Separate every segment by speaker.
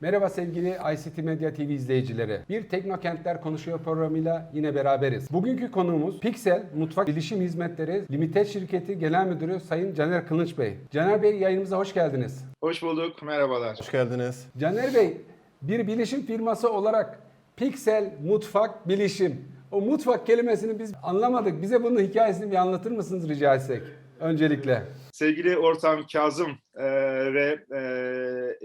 Speaker 1: Merhaba sevgili ICT Medya TV izleyicileri. Bir Teknokentler Konuşuyor programıyla yine beraberiz. Bugünkü konuğumuz Pixel Mutfak Bilişim Hizmetleri Limited Şirketi Genel Müdürü Sayın Caner Kılıç Bey. Caner Bey yayınımıza hoş geldiniz.
Speaker 2: Hoş bulduk, merhabalar.
Speaker 3: Hoş geldiniz.
Speaker 1: Caner Bey, bir bilişim firması olarak Pixel Mutfak Bilişim. O mutfak kelimesini biz anlamadık. Bize bunun hikayesini bir anlatır mısınız rica etsek? Öncelikle.
Speaker 2: Sevgili ortağım Kazım e, ve e,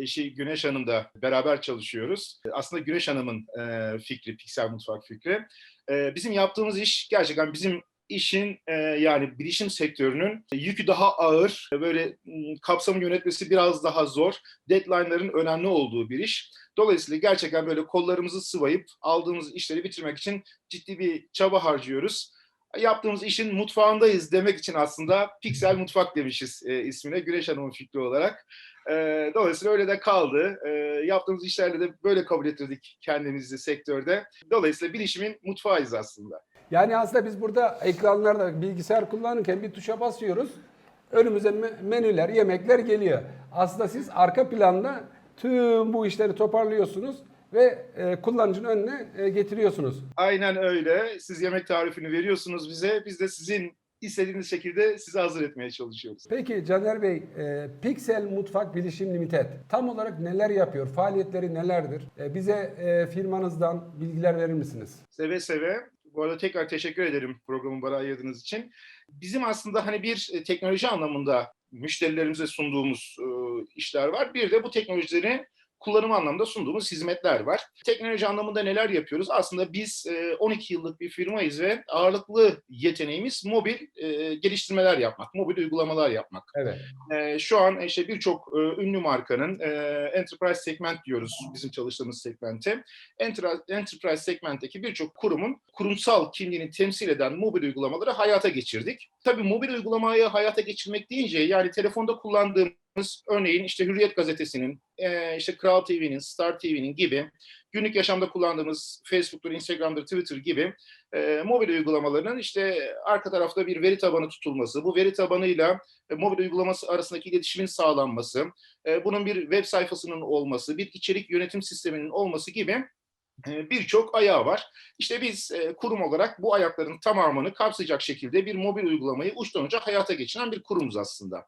Speaker 2: eşi Güneş Hanım da beraber çalışıyoruz. Aslında Güneş Hanım'ın e, fikri, Pixel Mutfak fikri. E, bizim yaptığımız iş gerçekten bizim işin e, yani bilişim sektörünün yükü daha ağır, böyle kapsamı yönetmesi biraz daha zor, deadline'ların önemli olduğu bir iş. Dolayısıyla gerçekten böyle kollarımızı sıvayıp aldığımız işleri bitirmek için ciddi bir çaba harcıyoruz. Yaptığımız işin mutfağındayız demek için aslında Pixel Mutfak demişiz e, ismine Güneş Hanım'ın fikri olarak. E, dolayısıyla öyle de kaldı. E, yaptığımız işlerle de böyle kabul ettirdik kendimizi sektörde. Dolayısıyla bilişimin mutfağıyız aslında.
Speaker 1: Yani aslında biz burada ekranlarda bilgisayar kullanırken bir tuşa basıyoruz. Önümüze me- menüler, yemekler geliyor. Aslında siz arka planda tüm bu işleri toparlıyorsunuz ve e, kullanıcının önüne e, getiriyorsunuz.
Speaker 2: Aynen öyle. Siz yemek tarifini veriyorsunuz bize. Biz de sizin istediğiniz şekilde sizi hazır etmeye çalışıyoruz.
Speaker 1: Peki Caner Bey, e, Pixel Mutfak Bilişim Limited tam olarak neler yapıyor? Faaliyetleri nelerdir? E, bize e, firmanızdan bilgiler verir misiniz?
Speaker 2: Seve seve. Bu arada tekrar teşekkür ederim programı bana ayırdığınız için. Bizim aslında hani bir e, teknoloji anlamında müşterilerimize sunduğumuz e, işler var. Bir de bu teknolojileri kullanım anlamında sunduğumuz hizmetler var. Teknoloji anlamında neler yapıyoruz? Aslında biz e, 12 yıllık bir firmayız ve ağırlıklı yeteneğimiz mobil e, geliştirmeler yapmak, mobil uygulamalar yapmak.
Speaker 1: Evet.
Speaker 2: Ee, şu an işte birçok e, ünlü markanın e, enterprise segment diyoruz bizim çalıştığımız segmente. Enter- enterprise segmentteki birçok kurumun kurumsal kimliğini temsil eden mobil uygulamaları hayata geçirdik. Tabii mobil uygulamayı hayata geçirmek deyince yani telefonda kullandığımız örneğin işte Hürriyet gazetesinin, işte Kral TV'nin, Star TV'nin gibi günlük yaşamda kullandığımız Facebook'tur, Instagram'dır, Twitter gibi e, mobil uygulamalarının işte arka tarafta bir veri tabanı tutulması, bu veri tabanıyla e, mobil uygulaması arasındaki iletişimin sağlanması, e, bunun bir web sayfasının olması, bir içerik yönetim sisteminin olması gibi birçok ayağı var. İşte biz kurum olarak bu ayakların tamamını kapsayacak şekilde bir mobil uygulamayı uçtan uca hayata geçiren bir kurumuz aslında.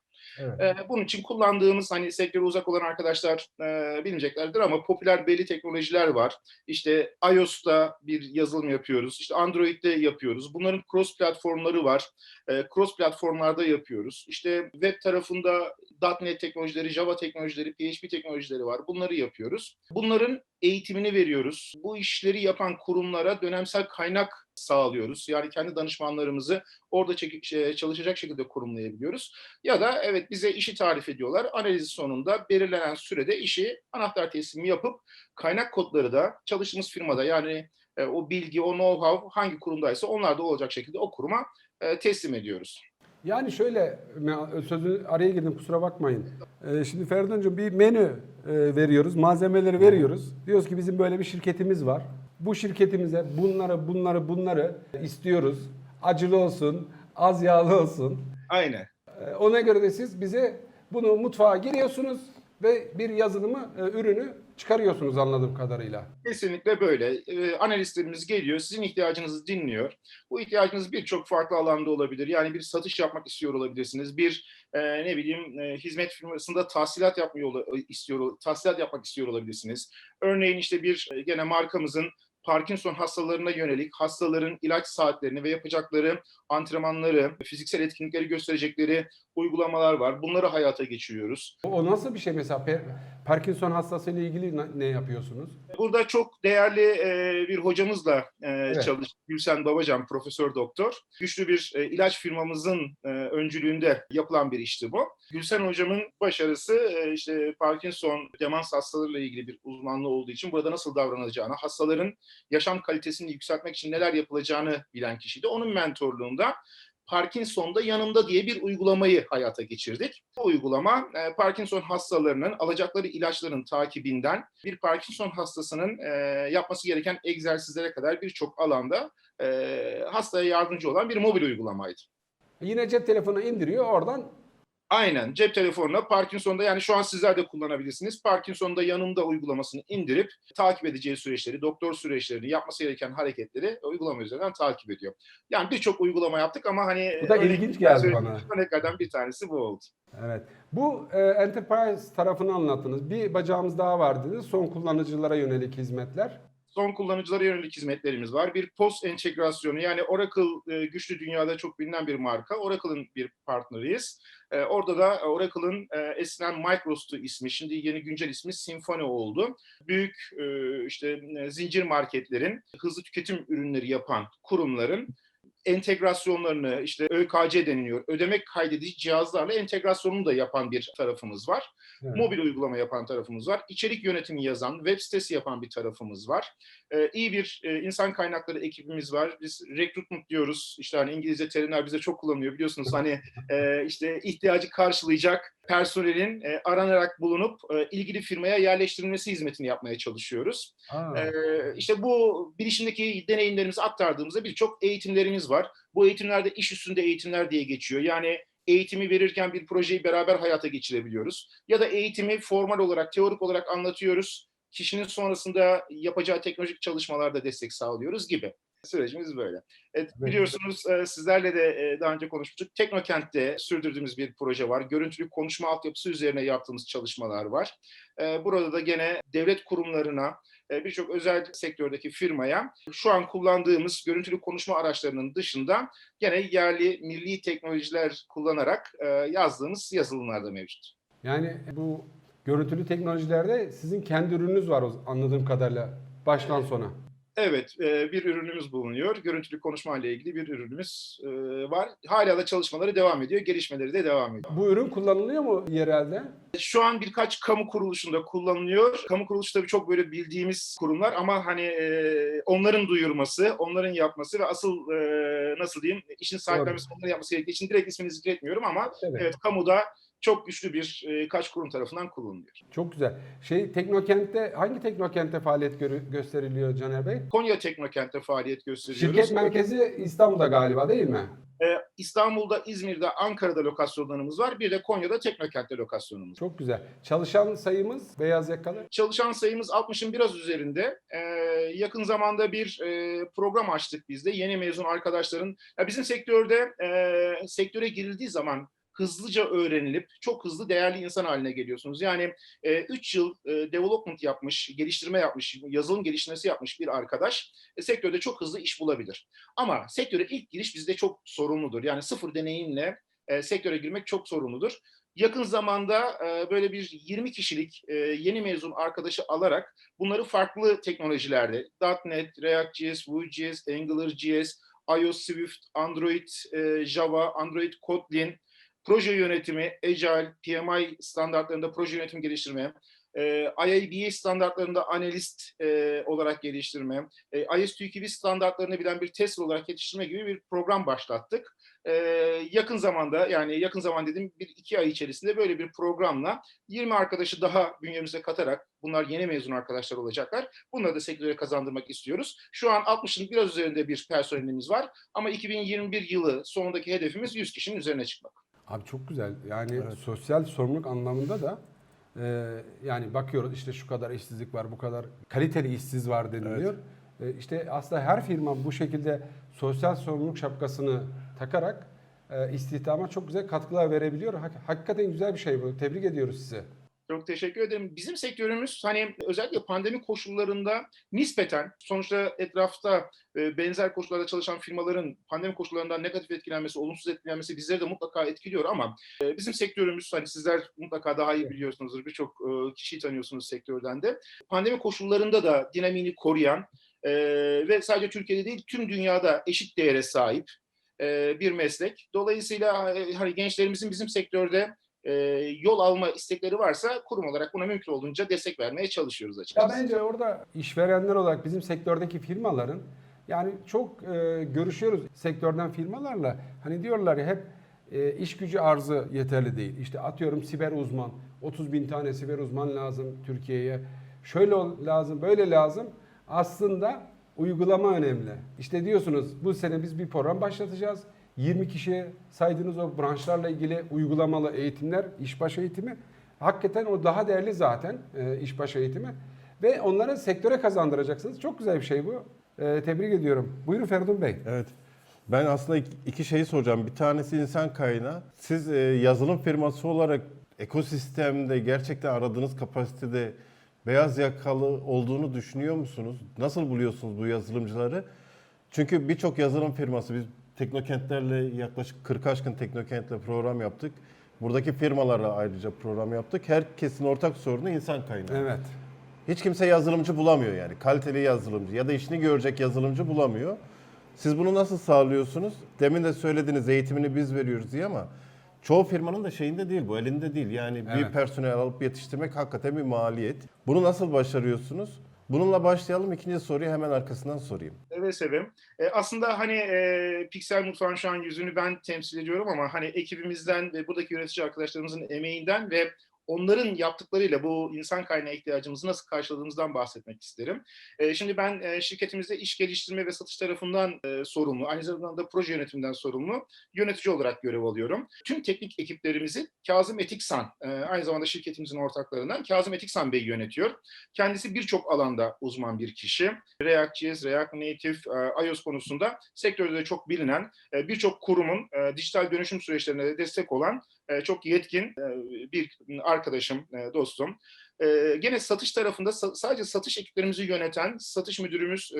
Speaker 1: Evet.
Speaker 2: Bunun için kullandığımız hani sektöre uzak olan arkadaşlar e, bileceklerdir ama popüler belli teknolojiler var. İşte iOS'ta bir yazılım yapıyoruz. İşte Android'de yapıyoruz. Bunların cross platformları var. E, cross platformlarda yapıyoruz. İşte web tarafında .NET teknolojileri, Java teknolojileri, PHP teknolojileri var. Bunları yapıyoruz. Bunların eğitimini veriyoruz. Bu işleri yapan kurumlara dönemsel kaynak sağlıyoruz. Yani kendi danışmanlarımızı orada şey, çalışacak şekilde kurumlayabiliyoruz. Ya da evet bize işi tarif ediyorlar. Analiz sonunda belirlenen sürede işi anahtar teslimi yapıp kaynak kodları da çalıştığımız firmada yani e, o bilgi, o know-how hangi kurumdaysa onlar da olacak şekilde o kuruma e, teslim ediyoruz.
Speaker 1: Yani şöyle, sözü araya girdim kusura bakmayın. Şimdi Ferdinand'cığım bir menü e, veriyoruz, malzemeleri veriyoruz. Diyoruz ki bizim böyle bir şirketimiz var. Bu şirketimize bunları, bunları, bunları istiyoruz. Acılı olsun, az yağlı olsun.
Speaker 2: Aynen.
Speaker 1: Ee, Ona göre de siz bize bunu mutfağa giriyorsunuz ve bir yazılımı, e, ürünü çıkarıyorsunuz anladığım kadarıyla.
Speaker 2: Kesinlikle böyle. Ee, analistlerimiz geliyor, sizin ihtiyacınızı dinliyor. Bu ihtiyacınız birçok farklı alanda olabilir. Yani bir satış yapmak istiyor olabilirsiniz. Bir e, ne bileyim e, hizmet firmasında tahsilat yapmıyor ola- istiyor, tahsilat yapmak istiyor olabilirsiniz. Örneğin işte bir e, gene markamızın Parkinson hastalarına yönelik hastaların ilaç saatlerini ve yapacakları antrenmanları, fiziksel etkinlikleri gösterecekleri uygulamalar var. Bunları hayata geçiriyoruz.
Speaker 1: O nasıl bir şey mesela? Parkinson hastası ile ilgili ne- ne yapıyorsunuz?
Speaker 2: Burada çok değerli e, bir hocamızla e,
Speaker 1: Evet.
Speaker 2: çalıştık. Gülsen Babacan, profesör doktor. Güçlü bir e, ilaç firmamızın e, öncülüğünde yapılan bir işti bu. Gülsen hocamın başarısı e, işte Parkinson, demans hastalarıyla ilgili bir uzmanlığı olduğu için burada nasıl davranacağını, hastaların yaşam kalitesini yükseltmek için neler yapılacağını bilen kişiydi. Onun mentorluğunda Parkinson'da yanımda diye bir uygulamayı hayata geçirdik. Bu uygulama e, Parkinson hastalarının alacakları ilaçların takibinden bir Parkinson hastasının e, yapması gereken egzersizlere kadar birçok alanda e, hastaya yardımcı olan bir mobil uygulamaydı.
Speaker 1: Yine cep telefonu indiriyor oradan
Speaker 2: Aynen cep telefonuna Parkinson'da yani şu an sizler de kullanabilirsiniz. Parkinson'da yanımda uygulamasını indirip takip edeceği süreçleri, doktor süreçlerini, yapması gereken hareketleri uygulama üzerinden takip ediyor. Yani birçok uygulama yaptık ama hani
Speaker 1: Bu da ilginç geldi bana.
Speaker 2: Örneklerden bir tanesi bu oldu.
Speaker 1: Evet. Bu e, enterprise tarafını anlattınız. Bir bacağımız daha var dediniz. Son kullanıcılara yönelik hizmetler.
Speaker 2: Son kullanıcılara yönelik hizmetlerimiz var. Bir post entegrasyonu yani Oracle e, güçlü dünyada çok bilinen bir marka. Oracle'ın bir partneriyiz. E, orada da Oracle'ın e, eskiden Microsoft'u ismi, şimdi yeni güncel ismi Symphony oldu. Büyük işte zincir marketlerin, hızlı tüketim ürünleri yapan kurumların entegrasyonlarını işte ÖKC deniliyor. Ödeme kaydedici cihazlarla entegrasyonunu da yapan bir tarafımız var.
Speaker 1: Evet.
Speaker 2: Mobil uygulama yapan tarafımız var. İçerik yönetimi yazan, web sitesi yapan bir tarafımız var. Ee, iyi bir e, insan kaynakları ekibimiz var. Biz recruitment diyoruz. İşte hani İngilizce terimler bize çok kullanılıyor biliyorsunuz. Hani e, işte ihtiyacı karşılayacak personelin e, aranarak bulunup e, ilgili firmaya yerleştirilmesi hizmetini yapmaya çalışıyoruz.
Speaker 1: Aa,
Speaker 2: Ee, işte bu bilişimdeki deneyimlerimizi aktardığımızda birçok eğitimlerimiz var. Bu eğitimlerde iş üstünde eğitimler diye geçiyor. Yani eğitimi verirken bir projeyi beraber hayata geçirebiliyoruz. Ya da eğitimi formal olarak, teorik olarak anlatıyoruz. Kişinin sonrasında yapacağı teknolojik çalışmalarda destek sağlıyoruz gibi. Sürecimiz böyle. Evet, biliyorsunuz e, sizlerle de e, daha önce konuşmuştuk. Teknokent'te sürdürdüğümüz bir proje var. Görüntülü konuşma altyapısı üzerine yaptığımız çalışmalar var. E, Burada da gene devlet kurumlarına, birçok özel sektördeki firmaya şu an kullandığımız görüntülü konuşma araçlarının dışında gene yerli milli teknolojiler kullanarak e, yazdığımız yazılımlar da mevcut.
Speaker 1: yani bu görüntülü teknolojilerde sizin kendi ürününüz var anladığım kadarıyla baştan sona.
Speaker 2: Evet, bir ürünümüz bulunuyor. Görüntülü konuşma ile ilgili bir ürünümüz var. Hala da çalışmaları devam ediyor, gelişmeleri de devam ediyor.
Speaker 1: Bu ürün kullanılıyor mu yerelde?
Speaker 2: Şu an birkaç kamu kuruluşunda kullanılıyor. Kamu kuruluşu tabii çok böyle bildiğimiz kurumlar ama hani onların duyurması, onların yapması ve asıl nasıl diyeyim işin sahiplenmesi onların yapması gerektiği için direkt ismini zikretmiyorum ama
Speaker 1: Evet.
Speaker 2: evet kamuda çok güçlü bir e, kaç kurum tarafından kullanılıyor.
Speaker 1: Çok güzel. Şey Teknokent'te hangi Teknokent'te faaliyet gösteriliyor Caner Bey?
Speaker 2: Konya Teknokent'te faaliyet gösteriyoruz.
Speaker 1: Şirket merkezi İstanbul'da galiba değil mi?
Speaker 2: E, İstanbul'da, İzmir'de, Ankara'da lokasyonlarımız var. Bir de Konya'da Teknokent'te lokasyonumuz var.
Speaker 1: Çok güzel. Çalışan sayımız beyaz yakalı.
Speaker 2: Çalışan sayımız 60'ın biraz üzerinde. Ee, yakın zamanda bir e, program açtık biz de. Yeni mezun arkadaşların. Ya bizim sektörde e, sektöre girildiği zaman hızlıca öğrenilip çok hızlı değerli insan haline geliyorsunuz. Yani 3 yıl e, development yapmış, geliştirme yapmış, yazılım geliştirmesi yapmış bir arkadaş e, sektörde çok hızlı iş bulabilir. Ama sektöre ilk giriş bizde çok sorumludur. Yani sıfır deneyimle e, sektöre girmek çok sorumludur. Yakın zamanda e, böyle bir 20 kişilik e, yeni mezun arkadaşı alarak bunları farklı teknolojilerde .NET, React.js, Vue.js, AngularJS, iOS, Swift, Android, e, Java, Android Kotlin, proje yönetimi, Agile, PMI standartlarında proje yönetim geliştirme, e, IABA standartlarında analist e, olarak geliştirme, e, IS2 standartlarını bilen bir tester olarak yetiştirme gibi bir program başlattık. E, yakın zamanda yani yakın zaman dedim bir iki ay içerisinde böyle bir programla 20 arkadaşı daha bünyemize katarak bunlar yeni mezun arkadaşlar olacaklar. Bunları da sektöre kazandırmak istiyoruz. Şu an 60'ın biraz üzerinde bir personelimiz var ama 2021 yılı sonundaki hedefimiz 100 kişinin üzerine çıkmak.
Speaker 1: Abi çok güzel. Yani sosyal sorumluluk anlamında da e, yani bakıyoruz işte şu kadar işsizlik var, bu kadar kaliteli işsiz var deniliyor. E, işte aslında her firma bu şekilde sosyal sorumluluk şapkasını takarak e, istihdama çok güzel katkılar verebiliyor. Hak- hakikaten güzel bir şey bu. Tebrik ediyoruz sizi.
Speaker 2: Çok teşekkür ederim. Bizim sektörümüz hani özellikle pandemi koşullarında nispeten sonuçta etrafta e, benzer koşullarda çalışan firmaların pandemi koşullarından negatif etkilenmesi, olumsuz etkilenmesi bizleri de mutlaka etkiliyor ama e, bizim sektörümüz hani sizler mutlaka daha iyi biliyorsunuzdur. Birçok e, kişiyi tanıyorsunuz sektörden de. Pandemi koşullarında da dinamiğini koruyan ve sadece Türkiye'de değil tüm dünyada eşit değere sahip bir meslek. Dolayısıyla hani gençlerimizin bizim sektörde e, yol alma istekleri varsa kurum olarak buna mümkün olduğunca destek vermeye çalışıyoruz
Speaker 1: Ya
Speaker 2: açıkçası.
Speaker 1: bence orada işverenler olarak bizim sektördeki firmaların yani çok e, görüşüyoruz sektörden firmalarla. Hani diyorlar ya hep e, iş gücü arzı yeterli değil. İşte atıyorum siber uzman. 30 bin tane siber uzman lazım Türkiye'ye. Şöyle lazım, böyle lazım. Aslında uygulama önemli. İşte diyorsunuz bu sene biz bir program başlatacağız. 20 kişiye saydığınız o branşlarla ilgili uygulamalı eğitimler, işbaşı eğitimi hakikaten o daha değerli zaten e, işbaşı eğitimi ve onları sektöre kazandıracaksınız. Çok güzel bir şey bu. E, tebrik ediyorum. Buyurun Ferdun Bey.
Speaker 3: Evet. Ben aslında iki şeyi soracağım. Bir tanesi insan kaynağı. Siz e, yazılım firması olarak ekosistemde gerçekten aradığınız kapasitede beyaz yakalı olduğunu düşünüyor musunuz? Nasıl buluyorsunuz bu yazılımcıları? Çünkü birçok yazılım firması biz teknokentlerle yaklaşık 40 aşkın teknokentle program yaptık. Buradaki firmalarla ayrıca program yaptık. Herkesin ortak sorunu insan kaynağı.
Speaker 1: Evet.
Speaker 3: Hiç kimse yazılımcı bulamıyor yani. Kaliteli yazılımcı ya da işini görecek yazılımcı bulamıyor. Siz bunu nasıl sağlıyorsunuz? Demin de söylediniz eğitimini biz veriyoruz diye ama çoğu firmanın da şeyinde değil bu, elinde değil. Yani bir
Speaker 1: Evet.
Speaker 3: personel alıp yetiştirmek hakikaten bir maliyet. Bunu nasıl başarıyorsunuz? Bununla başlayalım. İkinci soruyu hemen arkasından sorayım.
Speaker 2: Evet Sevim. E, aslında hani e, Pixel Mutfağın şu an yüzünü ben temsil ediyorum ama hani ekibimizden ve buradaki yönetici arkadaşlarımızın emeğinden ve onların yaptıklarıyla bu insan kaynağı ihtiyacımızı nasıl karşıladığımızdan bahsetmek isterim. E, şimdi ben e, şirketimizde iş geliştirme ve satış tarafından e, sorumlu, aynı zamanda da proje yönetiminden sorumlu yönetici olarak görev alıyorum. Tüm teknik ekiplerimizi Kazım Etiksan, e, aynı zamanda şirketimizin ortaklarından Kazım Etiksan Bey yönetiyor. Kendisi birçok alanda uzman bir kişi. React.js, React Native, e, iOS konusunda sektörde de çok bilinen e, birçok kurumun dijital dönüşüm süreçlerine de destek olan e, çok yetkin e, bir arkadaşım, e, dostum. E, gene satış tarafında sa- sadece satış ekiplerimizi yöneten satış müdürümüz e,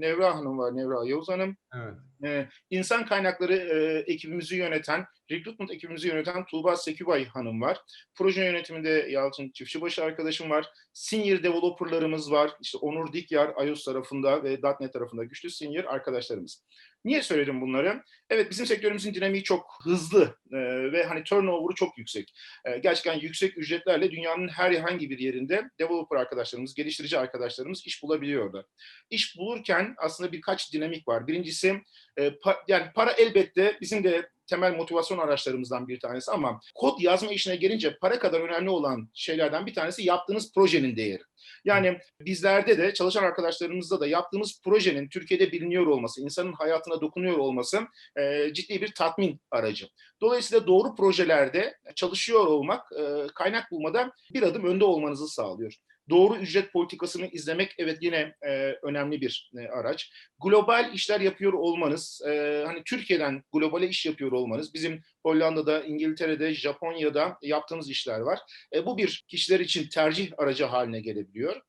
Speaker 2: Nevra Hanım var, Nevra Yavuz Hanım.
Speaker 1: Evet.
Speaker 2: E, insan kaynakları e, ekibimizi yöneten, recruitment ekibimizi yöneten Tuğba Sekübay Hanım var. Proje yönetiminde Yalçın Çiftçibaşı arkadaşım var. Senior developerlarımız var. İşte Onur Dikyar iOS tarafında ve .NET tarafında güçlü senior arkadaşlarımız. Niye söyledim bunları? Evet bizim sektörümüzün dinamiği çok hızlı e, ve hani turnover'ı çok yüksek. E, gerçekten yüksek ücretlerle dünyanın her herhangi bir yerinde developer arkadaşlarımız, geliştirici arkadaşlarımız iş bulabiliyorlar. İş bulurken aslında birkaç dinamik var. Birincisi e, pa- yani para elbette bizim de temel motivasyon araçlarımızdan bir tanesi ama kod yazma işine gelince para kadar önemli olan şeylerden bir tanesi yaptığınız projenin değeri. Yani bizlerde de çalışan arkadaşlarımızda da yaptığımız projenin Türkiye'de biliniyor olması, insanın hayatına dokunuyor olması e, ciddi bir tatmin aracı. Dolayısıyla doğru projelerde çalışıyor olmak e, kaynak bulmada bir adım önde olmanızı sağlıyor. Doğru ücret politikasını izlemek evet yine e, önemli bir e, araç. Global işler yapıyor olmanız, e, hani Türkiye'den globale iş yapıyor olmanız, bizim Hollanda'da, İngiltere'de, Japonya'da yaptığımız işler var. E, bu bir kişiler için tercih aracı haline gelebiliyor.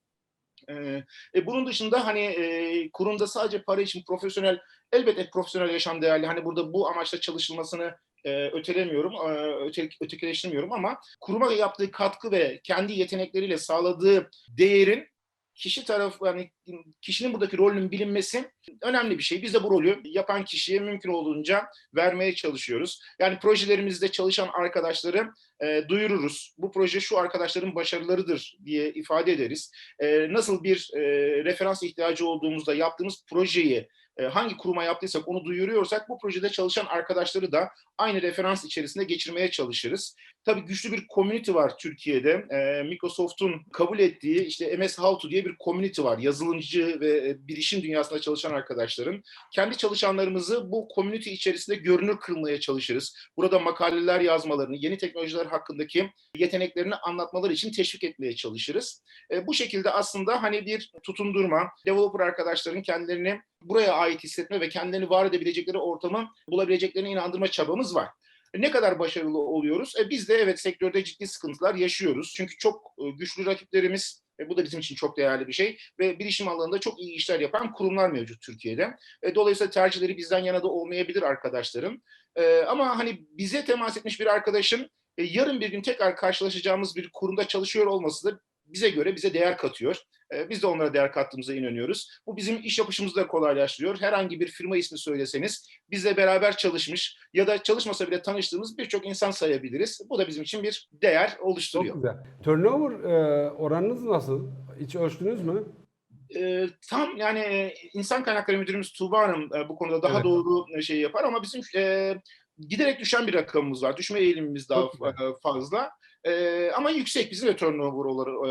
Speaker 2: E, e, bunun dışında hani e, kurumda sadece para için profesyonel, elbette profesyonel yaşam değerli. Hani burada bu amaçla çalışılmasını e, ötelemiyorum, e, öte, ötekileştirmiyorum ama kuruma yaptığı katkı ve kendi yetenekleriyle sağladığı değerin kişi tarafı yani kişinin buradaki rolünün bilinmesi önemli bir şey. Biz de bu rolü yapan kişiye mümkün olduğunca vermeye çalışıyoruz. Yani projelerimizde çalışan arkadaşları e, duyururuz. Bu proje şu arkadaşların başarılarıdır diye ifade ederiz. E, nasıl bir e, referans ihtiyacı olduğumuzda yaptığımız projeyi e, hangi kuruma yaptıysak onu duyuruyorsak bu projede çalışan arkadaşları da aynı referans içerisinde geçirmeye çalışırız. Tabii güçlü bir community var Türkiye'de. E, Microsoft'un kabul ettiği işte MS How To diye bir community var. Yazılımcı ve e, bilişim dünyasında çalışan arkadaşların. Kendi çalışanlarımızı bu community içerisinde görünür kılmaya çalışırız. Burada makaleler yazmalarını, yeni teknolojiler hakkındaki yeteneklerini anlatmaları için teşvik etmeye çalışırız. E, bu şekilde aslında hani bir tutundurma, developer arkadaşların kendilerini buraya ait hissetme ve kendilerini var edebilecekleri ortamı bulabileceklerine inandırma çabamız var. Ne kadar başarılı oluyoruz? E, biz de evet sektörde ciddi sıkıntılar yaşıyoruz. Çünkü çok e, güçlü rakiplerimiz, e, bu da bizim için çok değerli bir şey ve bilişim alanında çok iyi işler yapan kurumlar mevcut Türkiye'de. E, dolayısıyla tercihleri bizden yana da olmayabilir arkadaşların. E, ama hani bize temas etmiş bir arkadaşın e, yarın bir gün tekrar karşılaşacağımız bir kurumda çalışıyor olması da bize göre bize değer katıyor. E, Biz de onlara değer kattığımıza inanıyoruz. Bu bizim iş yapışımızı da kolaylaştırıyor. Herhangi bir firma ismi söyleseniz bizle beraber çalışmış ya da çalışmasa bile tanıştığımız birçok insan sayabiliriz. Bu da bizim için bir değer
Speaker 1: Çok
Speaker 2: oluşturuyor.
Speaker 1: güzel. Turnover e, oranınız nasıl? Hiç ölçtünüz mü?
Speaker 2: E, tam yani e, insan kaynakları müdürümüz Tuğba Hanım e, bu konuda daha
Speaker 1: Evet.
Speaker 2: doğru şey yapar ama bizim e, giderek düşen bir rakamımız var. Düşme eğilimimiz daha
Speaker 1: Çok
Speaker 2: e, fazla. E, ama yüksek. Bizim de turnover oları-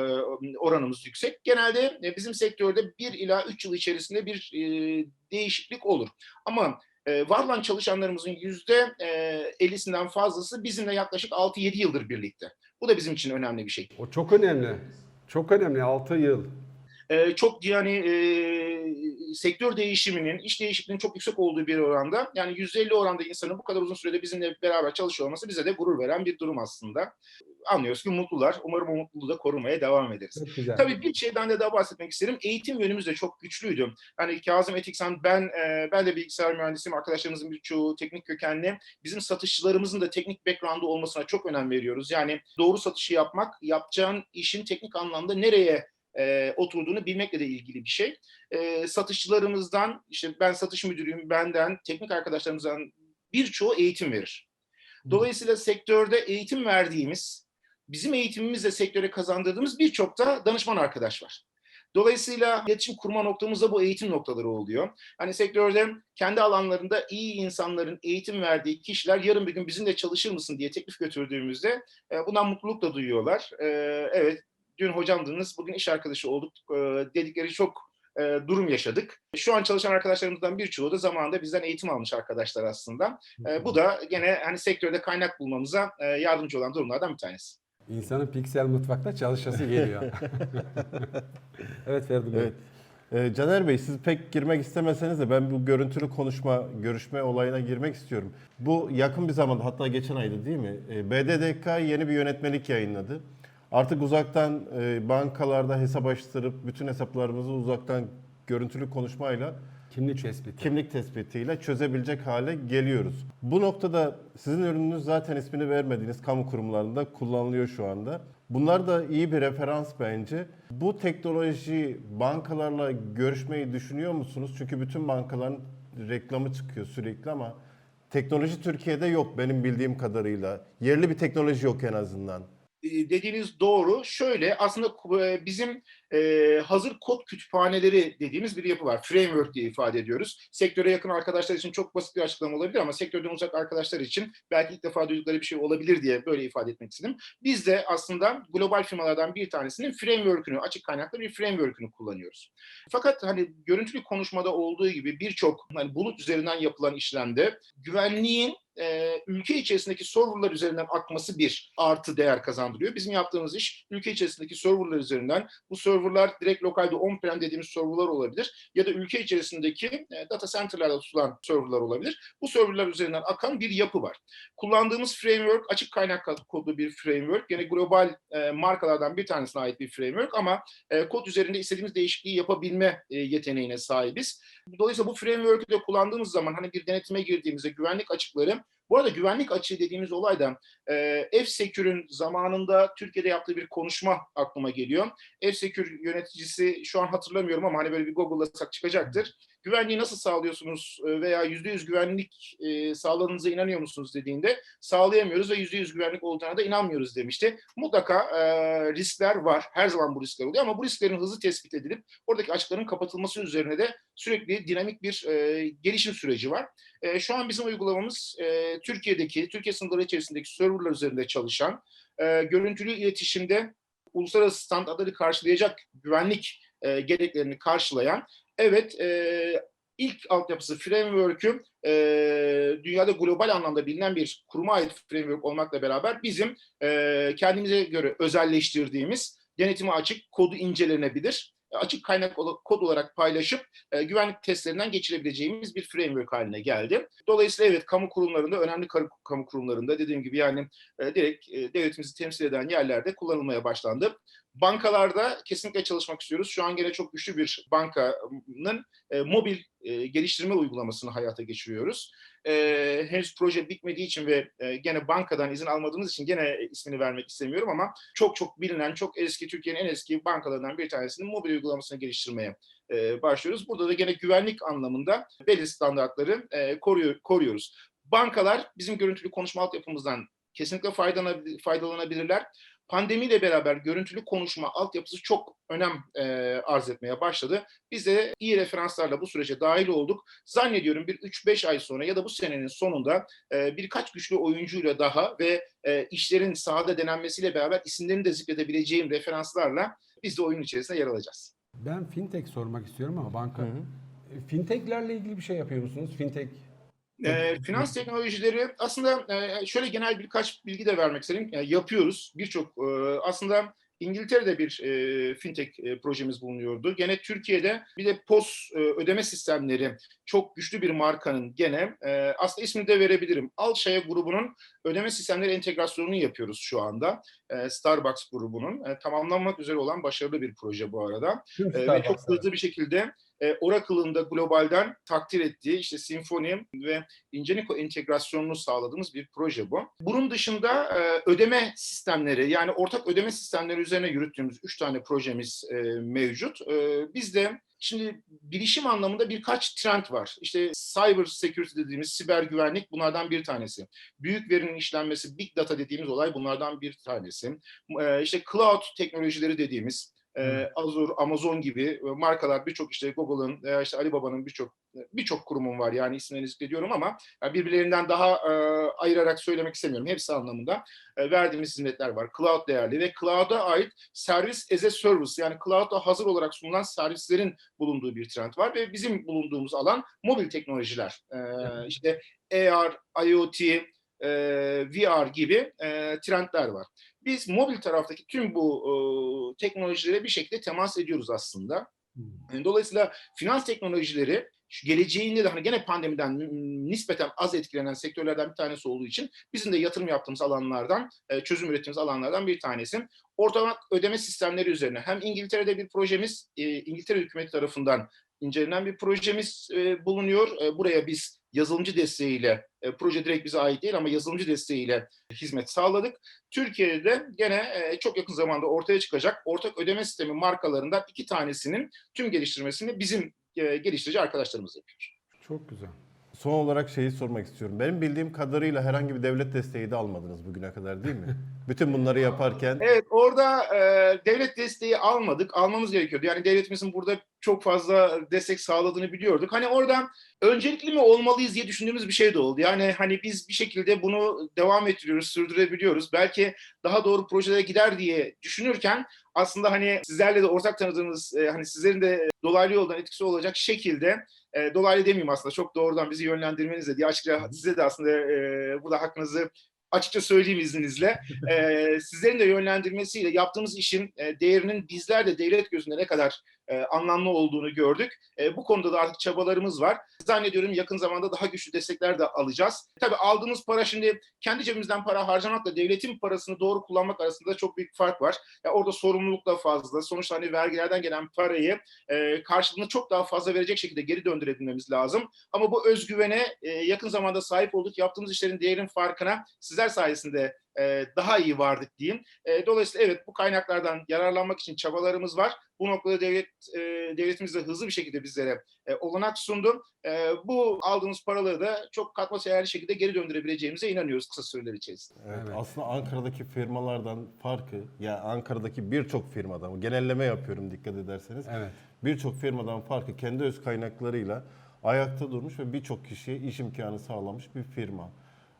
Speaker 2: e, oranımız yüksek. Genelde e, bizim sektörde 1 ila 3 yıl içerisinde bir e, değişiklik olur. Ama E, var olan çalışanlarımızın yüzde e, 50'sinden fazlası bizimle yaklaşık 6-7 yıldır birlikte. Bu da bizim için önemli bir şey.
Speaker 1: O çok önemli. Çok önemli. 6 yıl.
Speaker 2: Ee, çok yani e, sektör değişiminin, iş değişikliğinin çok yüksek olduğu bir oranda yani %50 oranda insanın bu kadar uzun sürede bizimle beraber çalışıyor olması bize de gurur veren bir durum aslında. Anlıyoruz ki mutlular. Umarım o mutluluğu da korumaya devam ederiz. Tabii bir şeyden de daha bahsetmek isterim. Eğitim yönümüz de çok güçlüydü. Yani Kazım Etiksan, ben e, ben de bilgisayar mühendisiyim. Arkadaşlarımızın birçoğu teknik kökenli. Bizim satışçılarımızın da teknik background'u olmasına çok önem veriyoruz. Yani doğru satışı yapmak, yapacağın işin teknik anlamda nereye e, oturduğunu bilmekle de ilgili bir şey. E, satışçılarımızdan, işte ben satış müdürüyüm, benden, teknik arkadaşlarımızdan birçoğu eğitim verir. Dolayısıyla sektörde eğitim verdiğimiz, bizim eğitimimizle sektöre kazandırdığımız birçok da danışman arkadaş var. Dolayısıyla iletişim kurma noktamızda bu eğitim noktaları oluyor. Hani sektörde kendi alanlarında iyi insanların eğitim verdiği kişiler yarın bir gün bizimle çalışır mısın diye teklif götürdüğümüzde e, bundan mutluluk da duyuyorlar. E, evet dün hocamdınız, bugün iş arkadaşı olduk e, dedikleri çok e, durum yaşadık. Şu an çalışan arkadaşlarımızdan birçoğu da zamanında bizden eğitim almış arkadaşlar aslında. E, bu da gene hani sektörde kaynak bulmamıza e, yardımcı olan durumlardan bir tanesi.
Speaker 1: İnsanın piksel mutfakta çalışası geliyor. evet Ferdi Bey.
Speaker 3: Evet. Ee, Caner Bey siz pek girmek istemeseniz de ben bu görüntülü konuşma, görüşme olayına girmek istiyorum. Bu yakın bir zamanda hatta geçen aydı değil mi? Ee, BDDK yeni bir yönetmelik yayınladı. Artık uzaktan e, bankalarda hesap açtırıp bütün hesaplarımızı uzaktan görüntülü konuşmayla
Speaker 1: Kimlik tespiti.
Speaker 3: kimlik tespitiyle çözebilecek hale geliyoruz. Bu noktada sizin ürününüz zaten ismini vermediğiniz kamu kurumlarında kullanılıyor şu anda. Bunlar da iyi bir referans bence. Bu teknoloji bankalarla görüşmeyi düşünüyor musunuz? Çünkü bütün bankaların reklamı çıkıyor sürekli ama teknoloji Türkiye'de yok benim bildiğim kadarıyla. Yerli bir teknoloji yok en azından.
Speaker 2: E, dediğiniz doğru. Şöyle aslında e, bizim e, hazır kod kütüphaneleri dediğimiz bir yapı var. Framework diye ifade ediyoruz. Sektöre yakın arkadaşlar için çok basit bir açıklama olabilir ama sektörden uzak arkadaşlar için belki ilk defa duydukları bir şey olabilir diye böyle ifade etmek istedim. Biz de aslında global firmalardan bir tanesinin framework'ünü, açık kaynaklı bir framework'ünü kullanıyoruz. Fakat hani görüntülü konuşmada olduğu gibi birçok hani bulut üzerinden yapılan işlemde güvenliğin e, ülke içerisindeki serverlar üzerinden akması bir artı değer kazandırıyor. Bizim yaptığımız iş ülke içerisindeki serverlar üzerinden bu serverlar direkt lokalde on-prem dediğimiz serverlar olabilir ya da ülke içerisindeki e, data center'larda tutulan serverlar olabilir. Bu serverlar üzerinden akan bir yapı var. Kullandığımız framework açık kaynak kodlu bir framework. Yine global e, markalardan bir tanesine ait bir framework ama e, kod üzerinde istediğimiz değişikliği yapabilme e, yeteneğine sahibiz. Dolayısıyla bu framework'ü de kullandığımız zaman hani bir denetime girdiğimizde güvenlik açıkları bu arada güvenlik açığı dediğimiz olay da e, F-Secure'ün zamanında Türkiye'de yaptığı bir konuşma aklıma geliyor. F-Secure yöneticisi şu an hatırlamıyorum ama hani böyle bir Google'lasak çıkacaktır. Güvenliği nasıl sağlıyorsunuz e, veya %100 güvenlik e, sağladığınıza inanıyor musunuz dediğinde sağlayamıyoruz ve %100 güvenlik olduğuna da inanmıyoruz demişti. Mutlaka e, riskler var. Her zaman bu riskler oluyor ama bu risklerin hızlı tespit edilip oradaki açıkların kapatılması üzerine de sürekli dinamik bir e, gelişim süreci var. Şu an bizim uygulamamız Türkiye'deki, Türkiye sınırları içerisindeki serverlar üzerinde çalışan, e, görüntülü iletişimde uluslararası standartları karşılayacak güvenlik e, gereklerini karşılayan, evet e, ilk altyapısı framework'ü e, dünyada global anlamda bilinen bir kuruma ait framework olmakla beraber bizim e, kendimize göre özelleştirdiğimiz denetime açık kodu incelenebilir açık kaynak kod olarak paylaşıp e, güvenlik testlerinden geçirebileceğimiz bir framework haline geldi. Dolayısıyla evet kamu kurumlarında, önemli kamu kurumlarında dediğim gibi yani e, direkt e, devletimizi temsil eden yerlerde kullanılmaya başlandı. Bankalarda kesinlikle çalışmak istiyoruz. Şu an gene çok güçlü bir bankanın e, mobil e, geliştirme uygulamasını hayata geçiriyoruz. E, henüz proje bitmediği için ve e, gene bankadan izin almadığımız için gene ismini vermek istemiyorum ama çok çok bilinen, çok eski Türkiye'nin en eski bankalarından bir tanesinin mobil uygulamasını geliştirmeye e, başlıyoruz. Burada da gene güvenlik anlamında belli standartları e, koruyor, koruyoruz. Bankalar bizim görüntülü konuşma altyapımızdan kesinlikle faydalana- faydalanabilirler. Pandemiyle beraber görüntülü konuşma altyapısı çok önem e, arz etmeye başladı. Biz de iyi referanslarla bu sürece dahil olduk. Zannediyorum bir 3-5 ay sonra ya da bu senenin sonunda e, birkaç güçlü oyuncuyla daha ve e, işlerin sahada denenmesiyle beraber isimlerini de zikredebileceğim referanslarla biz de oyun içerisinde yer alacağız.
Speaker 1: Ben fintech sormak istiyorum ama banka.
Speaker 3: Hı hı.
Speaker 1: Fintech'lerle ilgili bir şey yapıyor musunuz? Fintech
Speaker 2: E, finans teknolojileri aslında e, şöyle genel birkaç bilgi de vermek isterim. E, yapıyoruz. Birçok e, aslında İngiltere'de bir e, fintech e, projemiz bulunuyordu. Gene Türkiye'de bir de POS e, ödeme sistemleri çok güçlü bir markanın gene e, aslında ismini de verebilirim. Alşaya grubunun ödeme sistemleri entegrasyonunu yapıyoruz şu anda. E, Starbucks grubunun e, tamamlanmak üzere olan başarılı bir proje bu arada. E, ve çok hızlı bir şekilde e, Oracle'ın da globalden takdir ettiği işte Symfony ve Ingenico entegrasyonunu sağladığımız bir proje bu. Bunun dışında e, ödeme sistemleri yani ortak ödeme sistemleri üzerine yürüttüğümüz üç tane projemiz e, mevcut. E, biz de Şimdi bilişim anlamında birkaç trend var. İşte cyber security dediğimiz siber güvenlik bunlardan bir tanesi. Büyük verinin işlenmesi, big data dediğimiz olay bunlardan bir tanesi. Ee, işte cloud teknolojileri dediğimiz, e, Azure, Amazon gibi e, markalar birçok işte Google'ın veya işte Alibaba'nın birçok birçok kurumun var yani isimlerini zikrediyorum ama yani birbirlerinden daha e, ayırarak söylemek istemiyorum. Hepsi anlamında e, verdiğimiz hizmetler var. Cloud değerli ve cloud'a ait servis as a service yani cloud'a hazır olarak sunulan servislerin bulunduğu bir trend var ve bizim bulunduğumuz alan mobil teknolojiler. E, işte AR, IoT, e, VR gibi e, trendler var. Biz mobil taraftaki tüm bu e, teknolojilere bir şekilde temas ediyoruz aslında.
Speaker 1: Hmm.
Speaker 2: Dolayısıyla finans teknolojileri şu geleceğinde de hani gene pandemiden nispeten az etkilenen sektörlerden bir tanesi olduğu için bizim de yatırım yaptığımız alanlardan, e, çözüm ürettiğimiz alanlardan bir tanesi. Ortak ödeme sistemleri üzerine hem İngiltere'de bir projemiz, e, İngiltere hükümeti tarafından incelenen bir projemiz e, bulunuyor. E, buraya biz yazılımcı desteğiyle, e, proje direkt bize ait değil ama yazılımcı desteğiyle hizmet sağladık. Türkiye'de de gene e, çok yakın zamanda ortaya çıkacak ortak ödeme sistemi markalarından iki tanesinin tüm geliştirmesini bizim e, geliştirici arkadaşlarımız yapıyor.
Speaker 1: Çok güzel.
Speaker 3: Son olarak şeyi sormak istiyorum. Benim bildiğim kadarıyla herhangi bir devlet desteği de almadınız bugüne kadar değil mi? Bütün bunları yaparken
Speaker 2: Evet orada e, devlet desteği almadık. Almamız gerekiyordu. Yani devletimizin burada çok fazla destek sağladığını biliyorduk. Hani orada öncelikli mi olmalıyız diye düşündüğümüz bir şey de oldu. Yani hani biz bir şekilde bunu devam ettiriyoruz, sürdürebiliyoruz. Belki daha doğru projelere gider diye düşünürken aslında hani sizlerle de ortak tanıdığımız e, hani sizlerin de dolaylı yoldan etkisi olacak şekilde e, dolaylı demeyeyim aslında çok doğrudan bizi yönlendirmenizle diye açıkça size de aslında e, burada hakkınızı açıkça söyleyeyim izninizle. E, sizlerin de yönlendirmesiyle yaptığımız işin e, değerinin bizler de devlet gözünde ne kadar e, anlamlı olduğunu gördük. E, bu konuda da artık çabalarımız var. Zannediyorum yakın zamanda daha güçlü destekler de alacağız. Tabii aldığımız para şimdi kendi cebimizden para harcamakla devletin parasını doğru kullanmak arasında çok büyük fark var. Ya orada sorumluluk da fazla. Sonuçta hani vergilerden gelen parayı e, karşılığını çok daha fazla verecek şekilde geri döndürebilmemiz lazım. Ama bu özgüvene e, yakın zamanda sahip olduk. Yaptığımız işlerin değerin farkına sizler sayesinde e, daha iyi vardık diyeyim. E, dolayısıyla evet bu kaynaklardan yararlanmak için çabalarımız var. Bu noktada devlet e, devletimiz de hızlı bir şekilde bizlere e, olanak sundu. E, bu aldığımız paraları da çok katma değerli şekilde geri döndürebileceğimize inanıyoruz kısa süreler içerisinde.
Speaker 3: Evet,
Speaker 1: Evet.
Speaker 3: Aslında Ankara'daki firmalardan farkı, ya Ankara'daki birçok firmadan, genelleme yapıyorum dikkat ederseniz.
Speaker 1: Evet.
Speaker 3: Birçok firmadan farkı kendi öz kaynaklarıyla ayakta durmuş ve birçok kişiye iş imkanı sağlamış bir firma.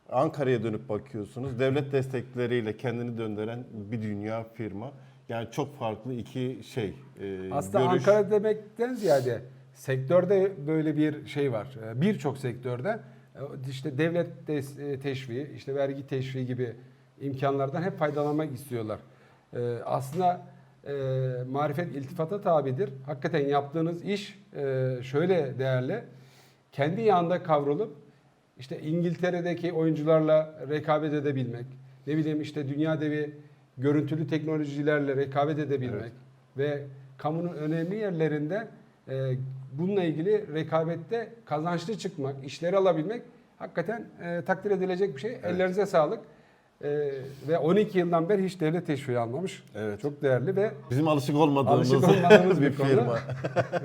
Speaker 3: Ankara'ya dönüp bakıyorsunuz, devlet destekleriyle kendini döndüren bir dünya firma. Yani çok farklı iki şey. e,
Speaker 1: Aslında
Speaker 3: görüş.
Speaker 1: Ankara demekten ziyade sektörde böyle bir şey var. Ee, Birçok sektörde e, işte devlet e, teşviği, işte vergi teşviği gibi imkanlardan hep faydalanmak istiyorlar. Ee, Aslında e, marifet iltifata tabidir. Hakikaten yaptığınız iş e, şöyle değerli. Kendi yağında kavrulup işte İngiltere'deki oyuncularla rekabet edebilmek, ne bileyim işte dünya devi görüntülü teknolojilerle rekabet edebilmek ve kamunun önemli yerlerinde e, bununla ilgili rekabette kazançlı çıkmak, işleri alabilmek hakikaten e, takdir edilecek bir şey. Ellerinize sağlık. E, ve 12 yıldan beri hiç devlet teşviği almamış.
Speaker 3: Evet.
Speaker 1: Çok değerli ve
Speaker 3: Bizim alışık olmadığımız,
Speaker 1: Alışık olmadığımız
Speaker 3: bir
Speaker 1: konu.
Speaker 3: firma.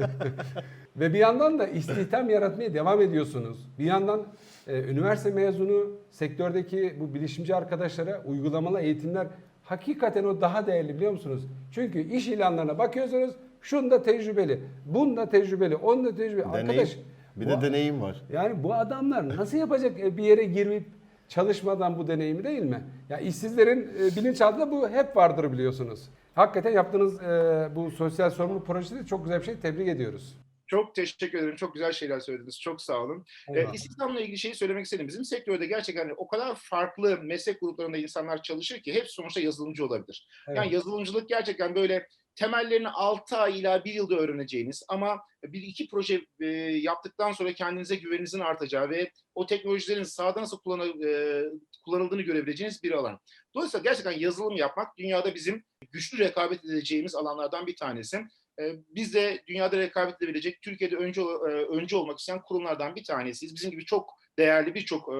Speaker 1: Ve bir yandan da istihdam yaratmaya devam ediyorsunuz. Bir yandan üniversite mezunu sektördeki bu bilişimci arkadaşlara uygulamalı eğitimler hakikaten o daha değerli biliyor musunuz? Çünkü iş ilanlarına bakıyorsunuz şunda tecrübeli, bunda tecrübeli, onda tecrübeli.
Speaker 3: Deneyim,
Speaker 1: Arkadaş
Speaker 3: bir
Speaker 1: bu-
Speaker 3: de deneyim var.
Speaker 1: yani bu adamlar nasıl yapacak e, bir yere girip çalışmadan bu deneyimi değil mi? Ya işsizlerin e, bilinçaltında bu hep vardır biliyorsunuz. Hakikaten yaptığınız e, bu sosyal sorumluluk projesi de çok güzel bir şey. Tebrik ediyoruz.
Speaker 2: Çok teşekkür ederim. Çok güzel şeyler söylediniz. Çok sağ olun. Ee, istihdamla ilgili şeyi söylemek istedim. Bizim sektörde gerçekten o kadar farklı meslek gruplarında insanlar çalışır ki hepsi sonuçta yazılımcı olabilir.
Speaker 1: Evet.
Speaker 2: Yani yazılımcılık gerçekten böyle temellerini 6 ay ila 1 yılda öğreneceğiniz ama bir iki proje e, yaptıktan sonra kendinize güveninizin artacağı ve o teknolojilerin sahada nasıl kullanı- e, kullanıldığını görebileceğiniz bir alan. Dolayısıyla gerçekten yazılım yapmak dünyada bizim güçlü rekabet edeceğimiz alanlardan bir tanesi. E, Biz de dünyada rekabet edebilecek, Türkiye'de önce ol- e, önce olmak isteyen kurumlardan bir tanesiyiz. Bizim gibi çok değerli birçok e,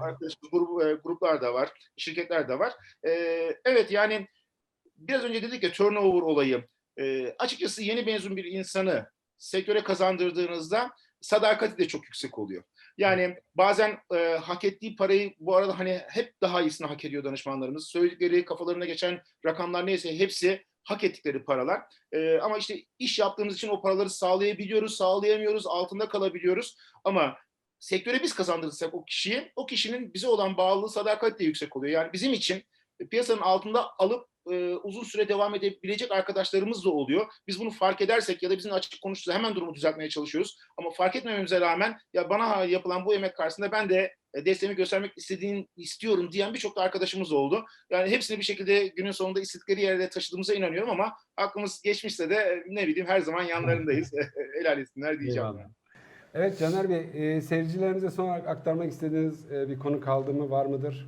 Speaker 2: arkadaşımız, grup, e, gruplar da var, şirketler de var. Evet yani biraz önce dedik ya turnover olayı. Açıkçası yeni mezun bir insanı sektöre kazandırdığınızda sadakati de çok yüksek oluyor. Yani bazen e, hak ettiği parayı bu arada hani hep daha iyisini hak ediyor danışmanlarımız. Söyledikleri kafalarına geçen rakamlar neyse hepsi hak ettikleri paralar. E, ama işte iş yaptığımız için o paraları sağlayabiliyoruz, sağlayamıyoruz, altında kalabiliyoruz. Ama sektöre biz kazandırırsak o kişiyi, o kişinin bize olan bağlılığı, sadakati de yüksek oluyor. Yani bizim için piyasanın altında alıp e, uzun süre devam edebilecek arkadaşlarımız da oluyor. Biz bunu fark edersek ya da bizim açık konuştuğumuzda hemen durumu düzeltmeye çalışıyoruz. Ama fark etmememize rağmen ya bana yapılan bu emek karşısında ben de e, desteğimi göstermek istediğin istiyorum diyen birçok da arkadaşımız oldu. Yani hepsini bir şekilde günün sonunda istedikleri yere taşıdığımıza inanıyorum ama aklımız geçmişse de e, ne bileyim her zaman yanlarındayız. Helal etsinler diyeceğim.
Speaker 1: Eyvallah. Evet Caner Bey, e, seyircilerimize son olarak aktarmak istediğiniz e, bir konu kaldı mı, var mıdır?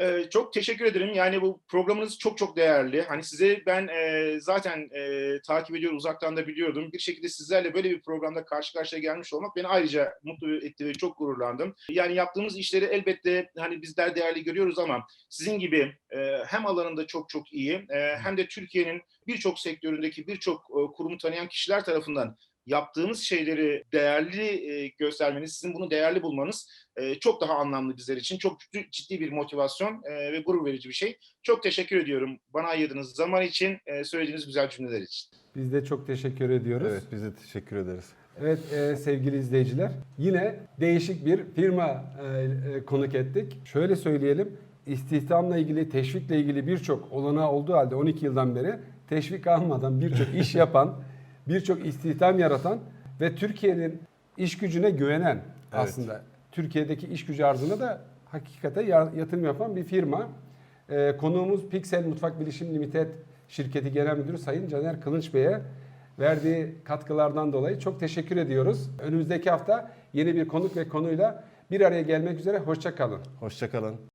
Speaker 2: Ee, çok teşekkür ederim. Yani bu programınız çok çok değerli. Hani size ben e, zaten e, takip ediyorum, uzaktan da biliyordum. Bir şekilde sizlerle böyle bir programda karşı karşıya gelmiş olmak beni ayrıca mutlu etti ve çok gururlandım. Yani yaptığımız işleri elbette hani bizler değerli görüyoruz ama sizin gibi e, hem alanında çok çok iyi e, hem de Türkiye'nin birçok sektöründeki birçok e, kurumu tanıyan kişiler tarafından yaptığımız şeyleri değerli e, göstermeniz, sizin bunu değerli bulmanız e, çok daha anlamlı bizler için. Çok ciddi, ciddi bir motivasyon e, ve gurur verici bir şey. Çok teşekkür ediyorum bana ayırdığınız zaman için, e, söylediğiniz güzel cümleler için.
Speaker 1: Biz de çok teşekkür ediyoruz.
Speaker 3: Evet biz de teşekkür ederiz.
Speaker 1: Evet e, sevgili izleyiciler yine değişik bir firma e, e, konuk ettik. Şöyle söyleyelim istihdamla ilgili teşvikle ilgili birçok olanağı olduğu halde 12 yıldan beri teşvik almadan birçok iş yapan, birçok istihdam yaratan ve Türkiye'nin iş gücüne güvenen aslında Türkiye'deki iş gücü arzına da hakikate ya- yatırım yapan bir firma. E, konuğumuz Pixel Mutfak Bilişim Limited şirketi genel müdürü Sayın Caner Kılınç Bey'e verdiği katkılardan dolayı çok teşekkür ediyoruz. Önümüzdeki hafta yeni bir konuk ve konuyla bir araya gelmek üzere. Hoşça kalın.
Speaker 3: Hoşçakalın.